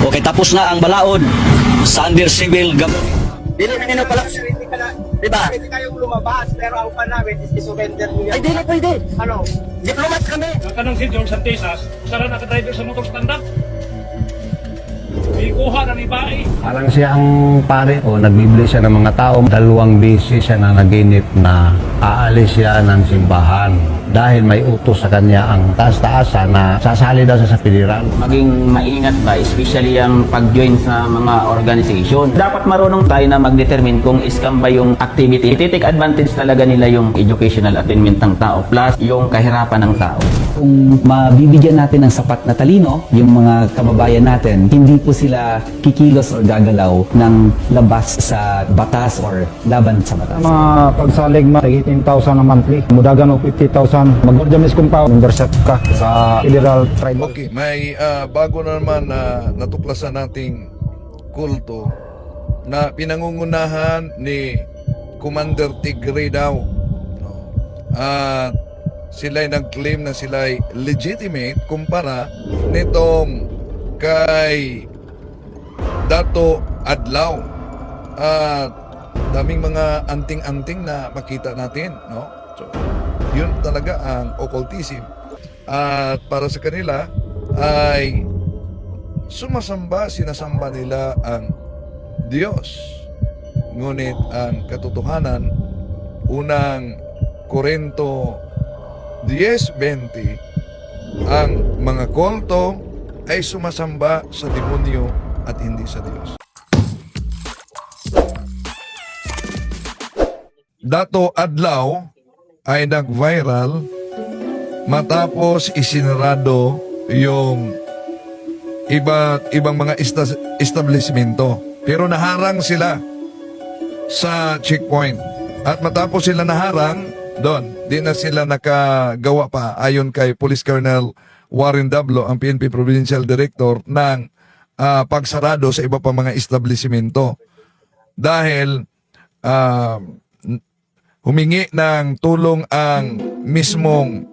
Okay, tapos na ang balaod sa under civil government. Dili na nino pala. Hindi ka na, Diba? Pwede kayong lumabas, pero ang pan namin is isurrender nyo yan. Ay, di na pwede. Ano? Diplomat kami. Ang kanang si John Santisas, sara nakadriver sa motor stand-up. Ikuha na ni Bae. Parang siya ang pare o nagbibili siya ng mga tao. Dalawang beses siya na naginip na aalis siya ng simbahan dahil may utos sa kanya ang taas-taasan na sasali daw siya sa federal. maging maingat ba, especially ang pag-join sa mga organization. Dapat marunong tayo na mag-determine kung scam ba yung activity. Iti-take advantage talaga nila yung educational attainment ng tao plus yung kahirapan ng tao. kung mabibigyan natin ng sapat na talino yung mga kababayan natin, hindi po sila kikilos or gagalaw ng labas sa batas or laban sa batas. mga pagsalig ma 18,000 na monthly mudagan og 50,000 mag-order kung pa membership ka sa federal tribe Okay, may ah, bago na naman na natuklasan nating kulto na pinangungunahan ni Commander Tigre daw. No? At sila'y nag-claim na sila'y legitimate kumpara nitong kay Dato Adlaw. At daming mga anting-anting na makita natin, no? So, yun talaga ang occultism. At para sa kanila ay sumasamba, sinasamba nila ang Diyos. Ngunit ang katotohanan, unang Korento 10.20, ang mga kulto ay sumasamba sa demonyo at hindi sa Diyos. Dato Adlaw ay nag-viral matapos isinarado yung iba't ibang mga esta- establishmento. Pero naharang sila sa checkpoint. At matapos sila naharang, doon, di na sila nakagawa pa ayon kay Police Colonel Warren Dablo, ang PNP Provincial Director, ng ah, pagsarado sa iba pa mga establishmento. Dahil ah, humingi ng tulong ang mismong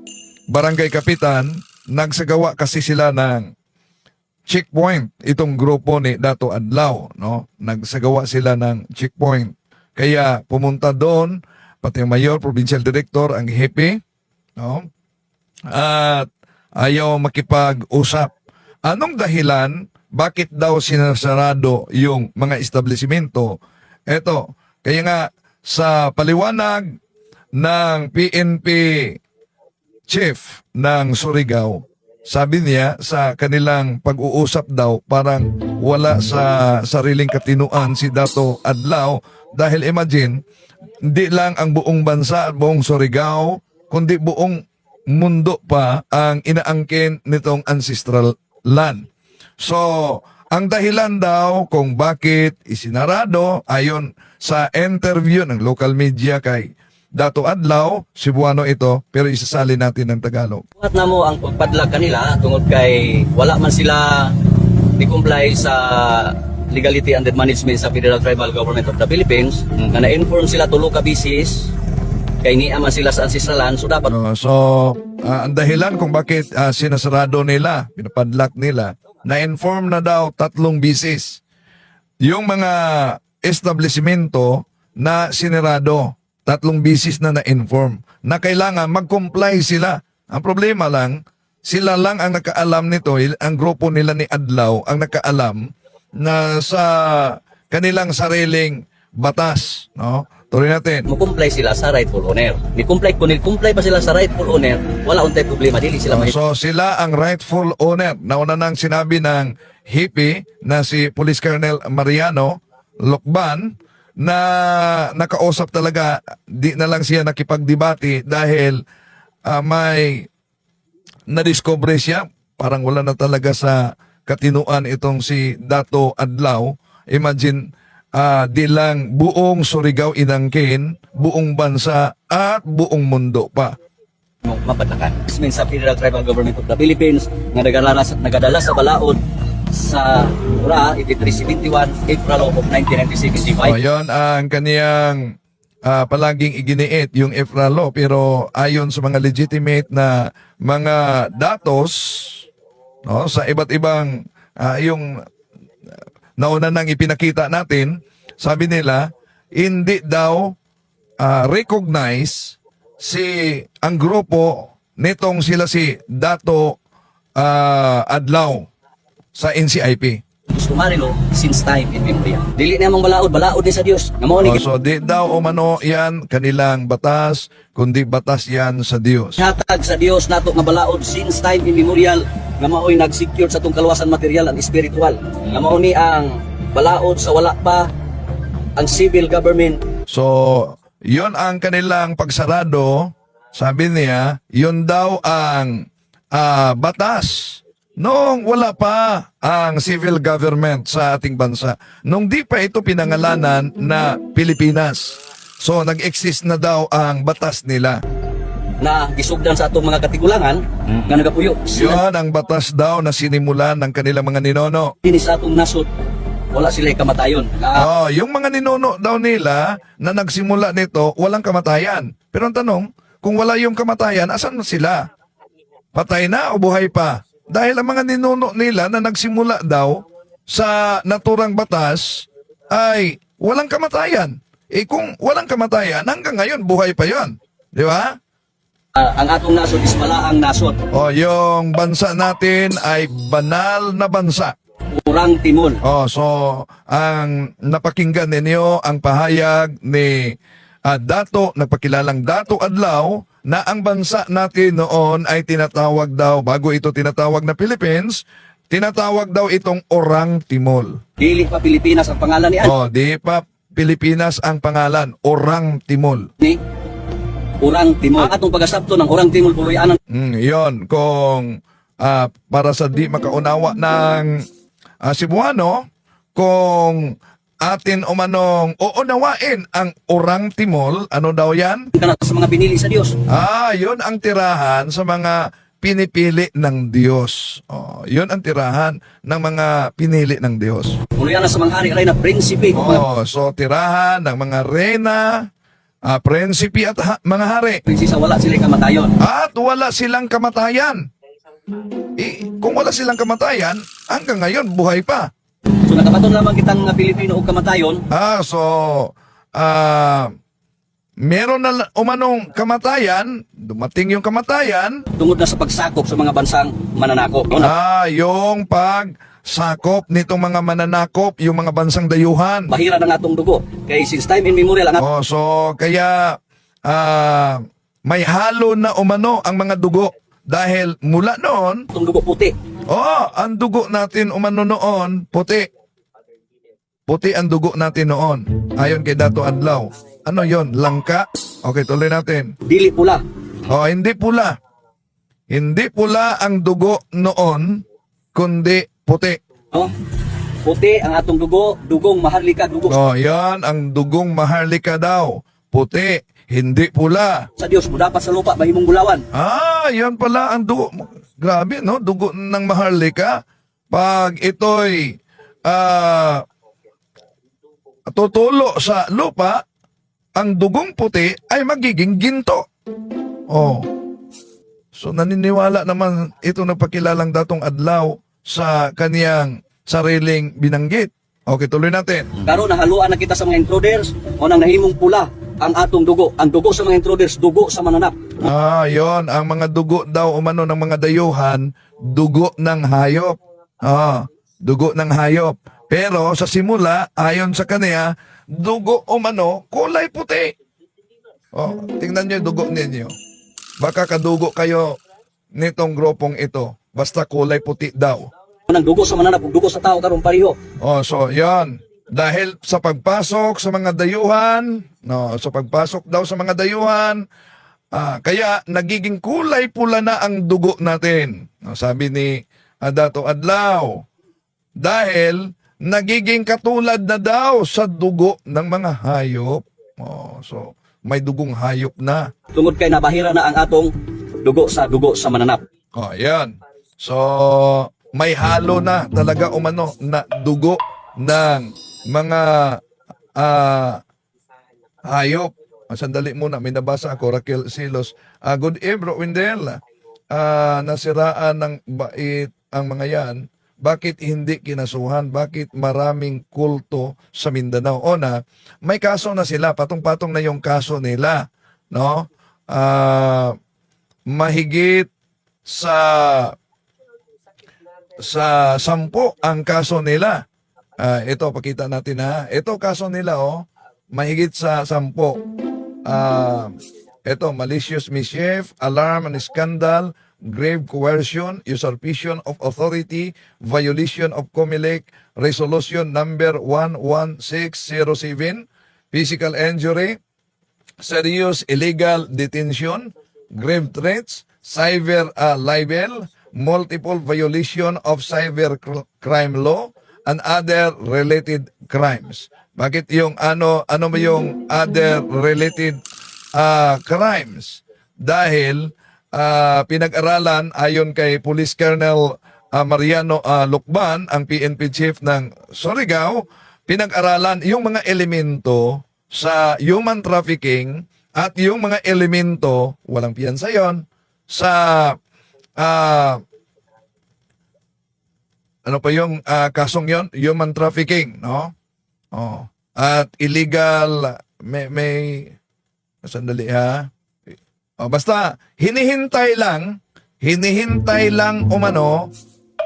barangay kapitan, nagsagawa kasi sila ng checkpoint itong grupo ni Dato Adlaw, no? Nagsagawa sila ng checkpoint. Kaya pumunta doon pati ang mayor, provincial director, ang hepe, no? At ayaw makipag-usap. Anong dahilan bakit daw sinasarado yung mga establishmento? Eto, kaya nga sa paliwanag ng PNP chief ng Surigao, sabi niya sa kanilang pag-uusap daw parang wala sa sariling katinuan si Dato Adlaw dahil imagine hindi lang ang buong bansa, buong Surigao, kundi buong mundo pa ang inaangkin nitong ancestral land. So, ang dahilan daw kung bakit isinarado ayon sa interview ng local media kay Dato Adlaw, Cebuano ito, pero isasali natin ng Tagalog. Buhat na mo ang pagpadlag kanila tungod kay wala man sila ni-comply sa legality and management sa Federal Tribal Government of the Philippines nga na-inform sila tulo ka bisis kay niya man sila sa ancestralan so dapat No, so, ah, ang dahilan kung bakit ah, sinasarado nila, pinapadlock nila, na-inform na daw tatlong bisis yung mga establishmento na sinirado, tatlong bisis na na-inform, na kailangan mag-comply sila. Ang problema lang, sila lang ang nakaalam nito, ang grupo nila ni Adlaw ang nakaalam na sa kanilang sariling batas. No? Tuloy natin. mo-comply sila sa rightful owner. Ni-comply kung ni-comply pa sila sa rightful owner, wala untay problema dili sila Oh, may so sila ang rightful owner. Nauna nang sinabi ng hippie na si Police Colonel Mariano Lokban na nakausap talaga, di na lang siya nakipagdebate dahil ah, may nadiscover siya, parang wala na talaga sa katinuan itong si Dato Adlaw. Imagine, ah, di lang buong Surigao inangkin, buong bansa at buong mundo pa. mo mapadlakan. Management sa Federal Tribal Government of the Philippines nga nagadala sa, nagadala sa balaod sa Ura 8371 April of 1996 O, yon ang kaniyang ah, palaging iginiit, yung EFRA law. Pero ayon sa mga legitimate na mga datos, no, sa iba't ibang, ah, yung nauna nang ipinakita natin, sabi nila, hindi daw ah, recognize si ang grupo nitong sila si Dato ah, Adlaw sa NCIP. Marino since time in memoria. Dili na mong balaod, balaod ni sa Dios. Nga mao ni Oh, so di daw umano yan kanilang batas, kundi batas yan sa Diyos. hatag sa Dios nato nga balaod since time immemorial nga mao'y nag-secure sa tong kaluwasan material and spiritual. Nga mao ni ang balaod sa wala pa ang civil government So, yon ang kanilang pagsarado. Sabi niya, yon daw ang ah, batas. Noong wala pa ang civil government sa ating bansa. Nung di pa ito pinangalanan na Pilipinas. So, nag-exist na daw ang batas nila. na gisugdan sa atong mga katigulangan nga nagapuyo. Yon ang batas daw na sinimulan ng kanilang mga ninono. din sa atong nasod wala sila kamatayon. Ah, Oh, yung mga ninuno daw nila na nagsimula nito, walang kamatayan. Pero ang tanong, kung wala yung kamatayan, asan na sila? Patay na o buhay pa? Dahil ang mga ninuno nila na nagsimula daw sa naturang batas ay walang kamatayan. Eh kung walang kamatayan, hanggang ngayon buhay pa yon, Di ba? ah, ang atong nasod is malaang nasod. O, yung bansa natin ay banal na bansa. Urang timol. Oh, so ang napakinggan ninyo ang pahayag ni ah, Dato, nagpakilalang Dato Adlaw na ang bansa natin noon ay tinatawag daw, bago ito tinatawag na Philippines, tinatawag daw itong Orang Timol. Dili pa Pilipinas ang pangalan ni Oh, di pa Pilipinas ang pangalan, Orang Timol. ni Urang Timol. Ang atong pagasabto ng Urang Timol puloy-anan Mm, yon kung ah, para sa di makaunawa ng ah, Cebuano, kung atin umanong uunawain ang Orang Timol, ano daw yan? kana sa mga pinili sa Dios. Ah, yun ang tirahan sa mga pinipili ng Diyos. Oh, yun ang tirahan ng mga pinili ng Diyos. Puloy-anan sa mga hari-hari na prinsipe. Oh, so tirahan ng mga reyna, ah, prinsipi at ha- mga hari. Prinsesa wala sila kamatayon. At wala silang kamatayan. Eh, kung wala silang kamatayan, hanggang ngayon buhay pa. So nakabaton lamang kitang nga Pilipino og kamatayon. Ah, so ah meron na umanong kamatayan, dumating yung kamatayan, tungod na sa pagsakop sa mga bansang mananakop. Na. ah, yung pagsakop nitong mga mananakop, yung mga bansang dayuhan. Bahira ng atong dugo. Kay since time immemorial ang Oh, so kaya ah may halo na umano ang mga dugo dahil mula noon atong dugo puti. Oh, ang dugo natin umano noon, puti. Puti ang dugo natin noon. Ayon kay Dato Adlaw. Ano yon? Langka? Okay, tuloy natin. Dili pula. Oh, hindi pula. Hindi pula ang dugo noon, kundi puti. No? Puti ang atong dugo, dugong maharlika, dugo Oh, yan ang dugong maharlika daw. Puti, hindi pula. sa Dios mo dapat sa lupa bahimong bulawan. Ah, yan pala ang dugo. Grabe, no? Dugo ng maharlika. Pag ito'y ah, tutulo sa lupa, ang dugong puti ay magiging ginto. Oh. So naniniwala naman ito nagpakilalang datong adlaw sa kaniyang sariling binanggit. Okay, tuloy natin. Karon nahaluan na kita sa mga intruders o nang nahimong pula ang atong dugo. Ang dugo sa mga intruders, dugo sa mananap. Ah, yon ang mga dugo daw umano ng mga dayuhan, dugo ng hayop. Ah, dugo ng hayop. Pero sa simula, ayon sa kanya, dugo umano kulay puti. Oh, tingnan niyo dugo ninyo. Baka kadugo kayo nitong grupong ito. Basta kulay puti daw. Nang dugo sa mananap ug dugo sa tao karon pareho. Oh, so yon. Dahil sa pagpasok sa mga dayuhan, no, sa pagpasok daw sa mga dayuhan, ah, kaya nagiging kulay pula na ang dugo natin. No, sabi ni Adato Adlaw. Dahil nagiging katulad na daw sa dugo ng mga hayop. Oh, so may dugong hayop na. Tungod kay nabahira na ang atong dugo sa dugo sa mananap. Oh, yan. So, may halo na talaga umano na dugo ng mga ah hayop. Ah, sandali muna, may nabasa ako, Raquel Silos. Ah, good evening, Windel. Ah, nasiraan ng bait ang mga yan. bakit hindi kinasuhan? Bakit maraming kulto sa Mindanao? O na, may kaso na sila, patong-patong na yung kaso nila, no? Ah, mahigit sa sa sampo ang kaso nila. Ah, ito, pakita natin ha. Ito kaso nila, oh, mahigit sa sampo. Ah, ito, malicious mischief, alarm and scandal, grave coercion, usurpation of authority, violation of COMELEC resolution number 11607, physical injury, serious illegal detention, grave threats, cyber uh, libel, multiple violation of cyber cr- crime law, and other related crimes. Bakit yung ano ano ba yung other related uh, crimes? Dahil uh, pinag-aralan ayon kay Police Colonel uh, Mariano uh, Lukban, ang PNP chief ng Surigao, pinag-aralan yung mga elemento sa human trafficking at yung mga elemento, walang piyansa yon, sa ah, ano pa yung ah, kasong yon? Human trafficking no? Oh. At illegal may may sandali ha? Oh, basta hinihintay lang hinihintay lang umano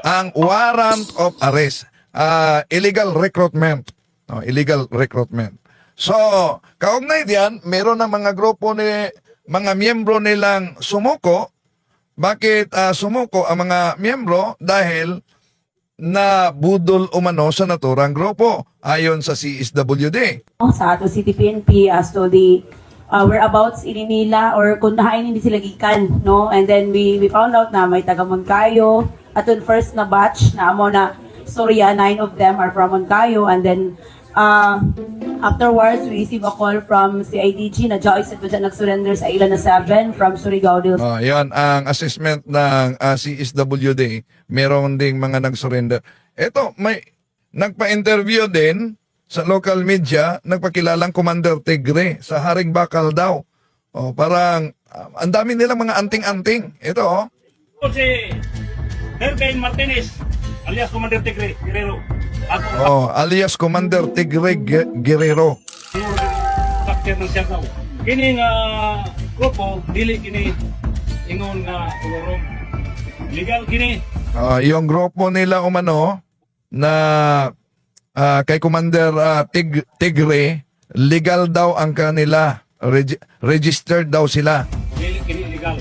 ang warrant of arrest Ah, illegal recruitment. No, illegal recruitment. So kaugnay diyan meron ng mga grupo ni mga miyembro nilang sumuko. Bakit ah, sumuko ang mga miyembro? Dahil na budol umano sa naturang grupo ayon sa CSWD. sa ato City PNP as to the uh, whereabouts ini nila or kung nahain hindi sila gikan no? And then we we found out na may taga Moncayo. Aton first na batch na amo na storya nine of them are from Moncayo. And then uh, afterwards we receive a call from CIDG na Joy sa dyan nag-surrender sa ilan na seven from Surigao del Oh, yan ang assessment ng ah, CSWD. Meron ding mga nag-surrender. Ito, may nagpa-interview din sa local media, nagpakilalang Commander Tigre sa Haring Bakal daw. Oh, parang ah, ang dami nilang mga anting-anting. Ito, oh. Ito si Herbain Martinez, alias Commander Tigre, Guerrero. Oh alias Commander Tigre Ge- Guerrero. captain ng Siargao. Kini nga grupo, dili kini ingon nga ulorong. Legal kini. Ah, yung grupo nila umano na ah, kay Commander ah, Tig- Tigre, legal daw ang kanila. Reg- registered daw sila. Dili kini legal.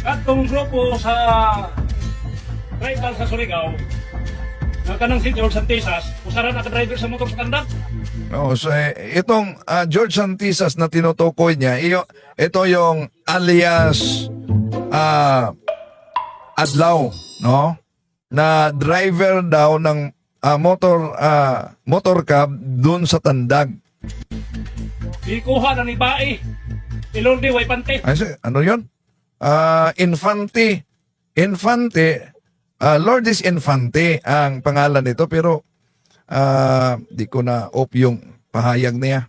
At tong grupo sa tribal sa Surigao, nga kanang si George Santisas, usaran na ka-driver sa motor sa kandak. Oh, so eh, itong ah, George Santisas na tinutukoy niya, iyo, ito yung alias ah, Adlaw, no? Na driver daw ng ah, motor ah, motor cab dun sa Tandag. Ikuha na ni Bae. Ilordi way pante. Ay, si- ano yun? Ah, Infante. Infante. Ah, Lourdes Infante ang pangalan nito pero ah, di ko na op yung pahayag niya.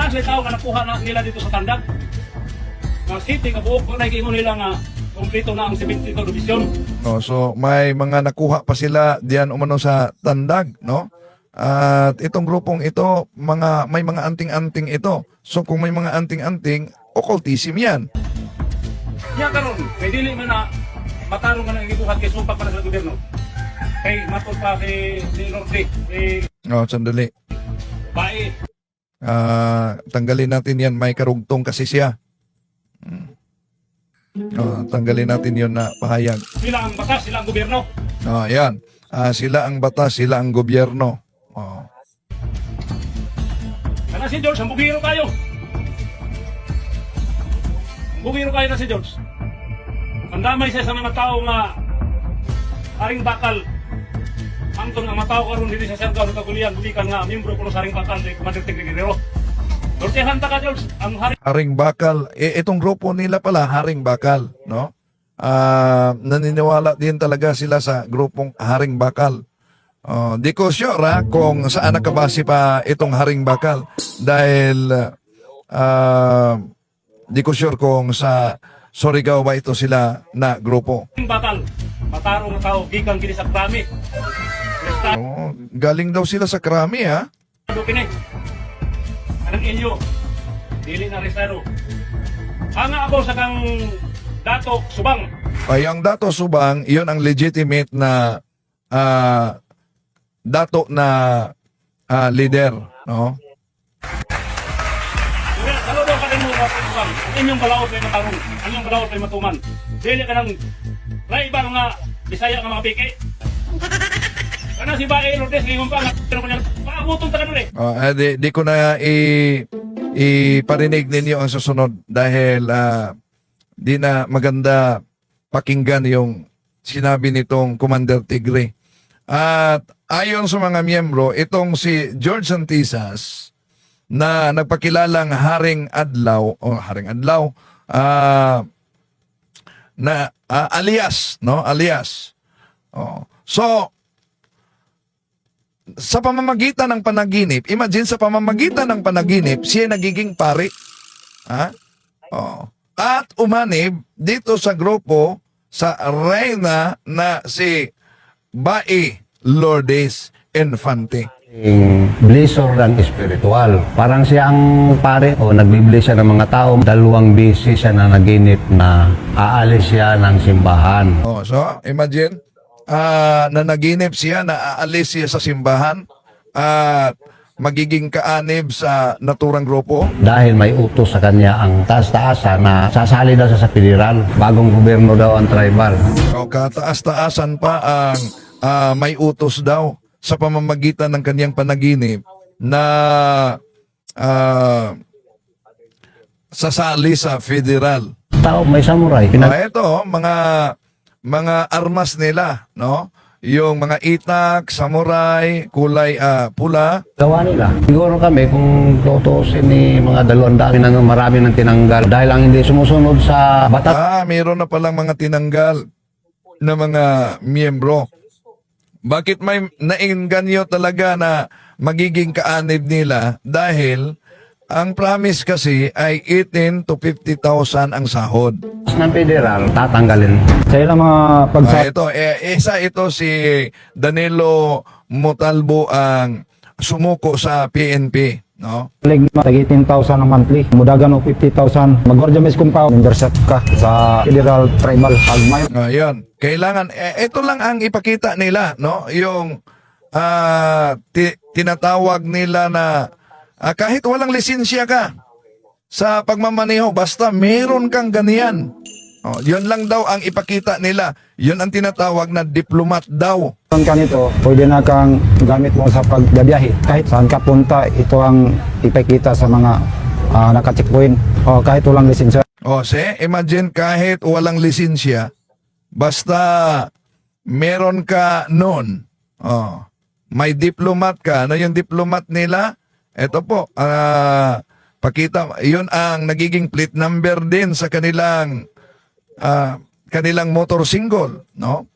Actually, tao ka nakuha na nila dito sa Tandag. Nga city, nga buok ko nakikingon nila nga kompleto na ang 72 division. No, so may mga nakuha pa sila diyan umano sa Tandag, no? At itong grupong ito, mga may mga anting-anting ito. So kung may mga anting-anting, occultism 'yan. Nya karon, kay dili man na matarong ka na gibuhat kay sumpak pa na sa gobyerno. Kay matod pa si si Lordi, si Oh, sandali. Bae. Ah, tanggalin natin 'yan, may karugtong kasi siya. Hmm. Oh, tanggalin natin 'yon na pahayag. Sila ang batas, sila ang gobyerno. Oh, 'yan. Ah, sila ang batas, sila ang gobyerno. Oh. Kana si George, ang bugiro kayo. Ang bugiro kayo na si George. Ang damay siya sa mga tao nga haring bakal. Angton nga matao karon dili sa Siargao ng Kagulian, bulikan nga miyembro ko sa haring bakal ni Commander Tigre Guerrero. Dortehan ta ka George, ang haring Haring Bakal. Eh, itong grupo nila pala, Haring Bakal, no? Ah, naniniwala din talaga sila sa grupong Haring Bakal. Oh, di ko sure ah, kung saan nakabase pa itong Haring Bakal dahil ah, di ko sure kung sa Surigao ba ito sila na grupo? Bakal, matarong tao, gikan kini sa krami. Oh, galing daw sila sa Krami ha. kini. Anong inyo, dili na restado. Hanga ako sa kang datok subang. Ay ang Dato Subang, iyon ang legitimate na ah, dato na ah, leader, no? Inyong balaod ay matarong, ang inyong balaod ay matuman. Dili ka ng raiba nga bisaya nga mga piki. Kana si Bae Lourdes, ngayon pa nga, pero kanya, paabutong taga nun eh. Oh, eh, di, di ko na i iparinig ninyo ang susunod dahil ah, di na maganda pakinggan yung sinabi nitong Commander Tigre. At ayon sa mga miyembro, itong si George Santisas na nagpakilalang Haring Adlaw o Haring Adlaw ah, na ah, alias, no? Alias. Oh. So, sa pamamagitan ng panaginip, imagine sa pamamagitan ng panaginip, siya nagiging pari. Ha? Oh. At umanib dito sa grupo sa reyna na si Bae Lourdes Infante. Blessor ng espiritual. Parang siya ang pare o nagbibless siya ng mga tao. Dalawang beses siya na naginip na aalis siya ng simbahan. Oh, so imagine ah, na naginip siya na aalis siya sa simbahan at magiging kaanib sa naturang grupo. Dahil may utos sa kanya ang taas-taasan na sasali daw siya sa federal. Bagong gobyerno daw ang tribal. O kataas-taasan pa ang ah, may utos daw sa pamamagitan ng kanyang panaginip na ah, sasali sa federal. Tao, may samurai. Pinag- ito, mga mga armas nila, no? Yung mga itak, samurai, kulay ah, pula. gawa nila. Siguro kami kung tutusin ni mga dalawang daan ng marami ng tinanggal dahil ang hindi sumusunod sa batas Ah, mayroon na palang mga tinanggal na mga miyembro. Bakit may nainganyo talaga na magiging kaanib nila? Dahil ang promise kasi ay 18 to 50,000 ang sahod. ng federal, tatanggalin. Sa ilang mga Ah, pagsa ito, eh, isa ito si Danilo Motalbo ang sumuko sa PNP. No? Lig tagi 10,000 ang monthly. Mudagan og 50,000. Magwardya mis kung pa membership ka sa Federal Tribal Pagmay. Ngayon, kailangan, eh, ito lang ang ipakita nila, no? Yung ah, ti- tinatawag nila na ah, kahit walang lisensya ka sa pagmamaneho, basta meron kang ganyan. Oh, yun lang daw ang ipakita nila. Yun ang tinatawag na diplomat daw. Ang kanito, pwede na kang gamit mo sa pagbabiyahe. Kahit saan ka punta, ito ang ipakita sa mga uh, naka-checkpoint. O kahit walang lisensya. O, se, imagine kahit walang lisensya, basta meron ka noon. Oh, may diplomat ka. Ano yung diplomat nila? Ito po, ah, pakita, yun ang nagiging plate number din sa kanilang ah, kanilang motor single, no?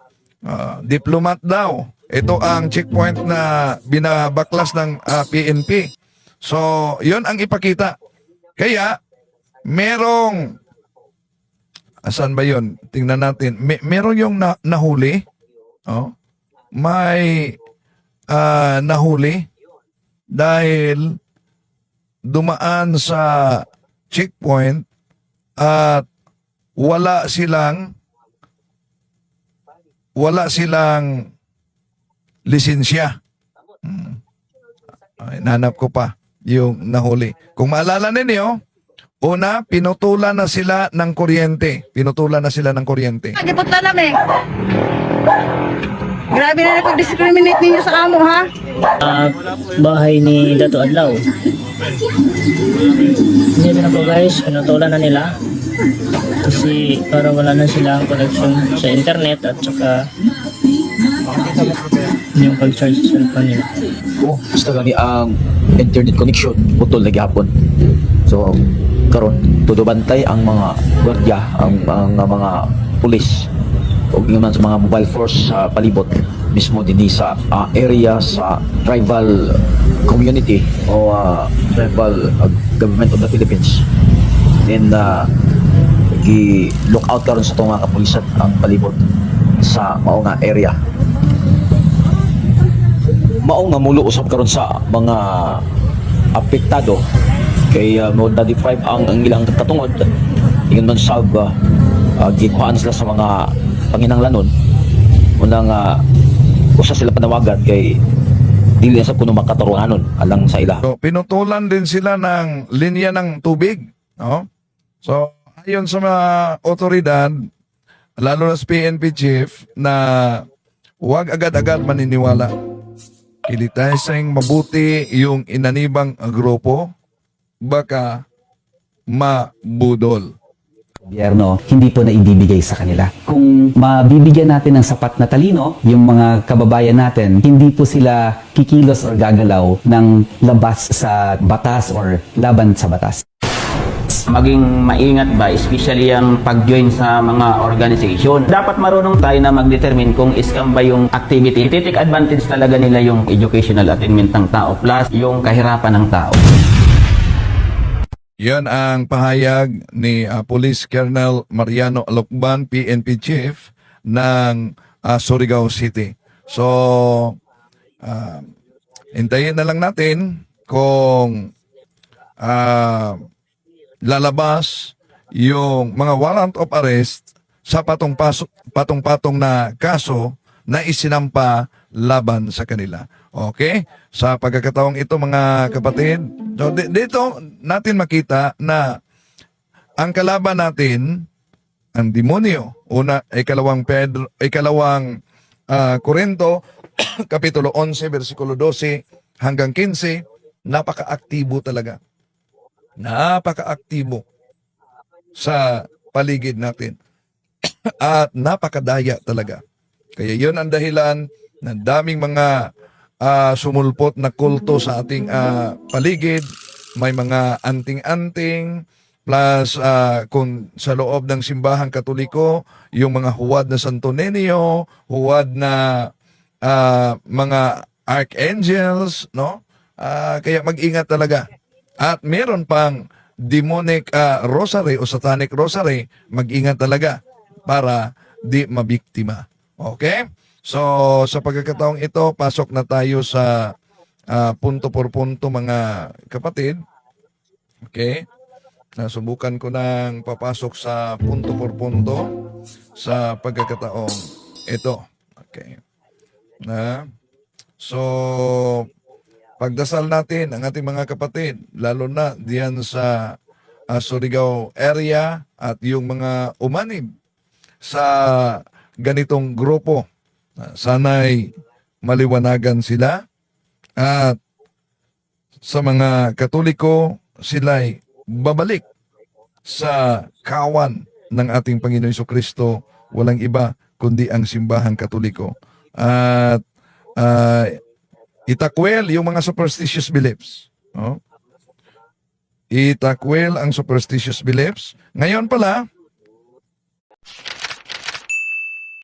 Ah, diplomat daw. Ito ang checkpoint na binabaklas ng ah, PNP. So, yun ang ipakita. Kaya, merong asan ba yun? Tingnan natin. May, meron yung na, nahuli. Oh. May ah, nahuli dahil dumaan sa checkpoint at wala silang wala silang lisensya. Hmm. Ay, nanap ko pa yung nahuli. Kung maalala ninyo, una, pinutulan na sila ng kuryente. Pinutulan na sila ng kuryente. Gipot na namin. Grabe na napag-discriminate ninyo sa amo, ha? Ah, bahay ni Dato Adlaw. Hindi na po guys, pinutulan na nila. Kasi para wala na silang connection sa internet at saka yung pag-charge sa cellphone nila. ko basta gani ang internet connection putol lagi hapon so karon todo bantay ang mga gwardiya ang, ang, ang mga pulis o naman sa mga mobile force sa palibot mismo dinhi sa ah, area sa tribal community o ah, tribal ah, government of the Philippines. Then uh, gi look out karon sa itong mga kapulisan ang palibot sa mao nga area. Mao nga mulo usab karon sa mga apektado kay uh, mo na-deprive ang, ang ilang katungod. Ingon man sab uh, uh, gikuhaan sila sa mga panginanglanon unang uh, usa sila panawagan kay dili sa kuno makatarunganon alang sa ila So, pinutulan din sila ng linya ng tubig. No? So, ayon sa mga otoridad, lalo na sa PNP chief, na huwag agad-agad maniniwala. Kiliteseng mabuti yung inanibang grupo, baka mabudol. Gobyerno hindi po naibibigay sa kanila. Kung mabibigyan natin ng sapat na talino, yung mga kababayan natin, hindi po sila kikilos or gagalaw ng labas sa batas or laban sa batas. maging maingat ba, especially ang pag-join sa mga organization. Dapat marunong tayo na mag-determine kung scam ba yung activity. Titik advantage talaga nila yung educational attainment ng tao plus yung kahirapan ng tao. Yan ang pahayag ni ah, Police Colonel Mariano Alokban, PNP Chief ng ah, Surigao City. So, ah, hintayin na lang natin kung ah, lalabas yung mga warrant of arrest sa patong-patong na kaso na isinampa laban sa kanila. Okay? Sa pagkakataong ito mga kapatid, so di- dito natin makita na ang kalaban natin, ang demonyo, una, ikalawang Pedro, ikalawang ah, Korinto, kapitulo 11, versikulo 12 hanggang 15, napaka-aktibo talaga. Napaka-aktibo sa paligid natin. At napakadaya talaga. Kaya yun ang dahilan ng daming mga ah, sumulpot na kulto sa ating ah, paligid. May mga anting-anting, plus ah, kung sa loob ng simbahang katoliko, yung mga huwad na Santo Nenio, huwad na ah, mga archangels, no? Ah, kaya mag-ingat talaga. At meron pang demonic ah, rosary o satanic rosary, mag-ingat talaga para di mabiktima. Okay? So, sa pagkakataong ito, pasok na tayo sa ah, punto por punto mga kapatid. Okay? Nasubukan ko ng papasok sa punto por punto sa pagkakataong ito. Okay. Na? So, pagdasal natin ang ating mga kapatid, lalo na diyan sa ah, Surigao area at yung mga umanib sa ganitong grupo. Ah, Sana'y maliwanagan sila at sa mga katoliko, sila'y babalik sa kawan ng ating Panginoon Kristo, walang iba kundi ang simbahang katoliko. At ah, itakwel yung mga superstitious beliefs. No? Itakwel ang superstitious beliefs. Ngayon pala,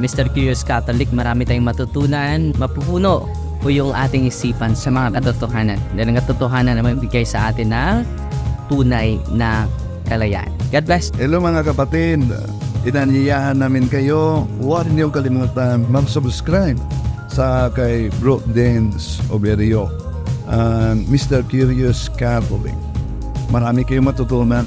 Mr. Curious Catholic, marami tayong matutunan, mapupuno po yung ating isipan sa mga katotohanan. Dahil ang katotohanan na magbigay sa atin ng tunay na kalayaan. God bless. Hello mga kapatid, inanyayahan namin kayo, huwag niyong kalimutan mag-subscribe sa kay Bro Dance Oberio and Mr. Curious Catholic. Marami kayong matutunan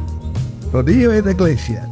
Rodillo et Iglesia.